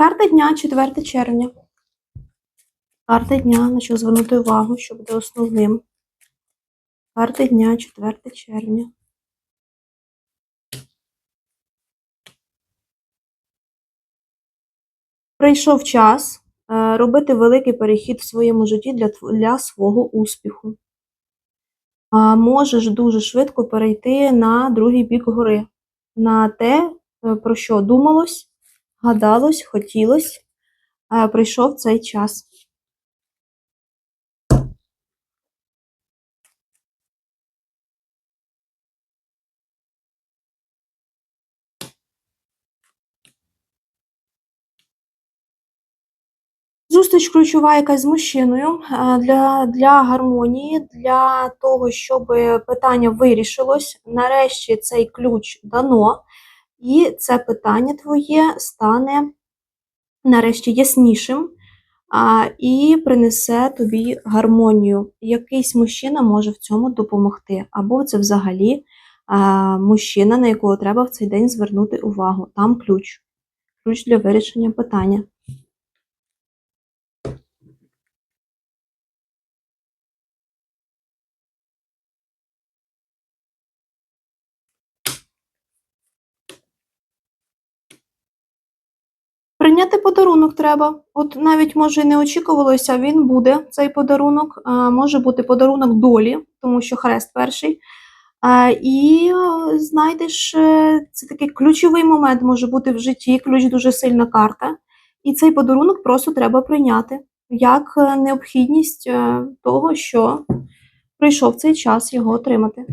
Карта дня 4 червня. Карта дня, на що звернути увагу, що буде основним. Карта дня 4 червня. Прийшов час е, робити великий перехід в своєму житті для, для свого успіху. Можеш дуже швидко перейти на другий бік гори, на те, е, про що думалось, гадалось, хотілось. Прийшов цей час. Зустріч ключова якась з мужчиною для, для гармонії, для того, щоб питання вирішилось. Нарешті цей ключ дано, і це питання твоє стане нарешті яснішим а, і принесе тобі гармонію. Якийсь мужчина може в цьому допомогти, або це взагалі а, мужчина, на якого треба в цей день звернути увагу. Там ключ. Ключ для вирішення питання. Прийняти подарунок треба. От навіть може і не очікувалося, він буде цей подарунок. Може бути подарунок долі, тому що хрест перший. І е, знайдеш, е, це такий ключовий момент може бути в житті, ключ дуже сильна карта. І цей подарунок просто треба прийняти як е, необхідність того, що прийшов цей час його отримати.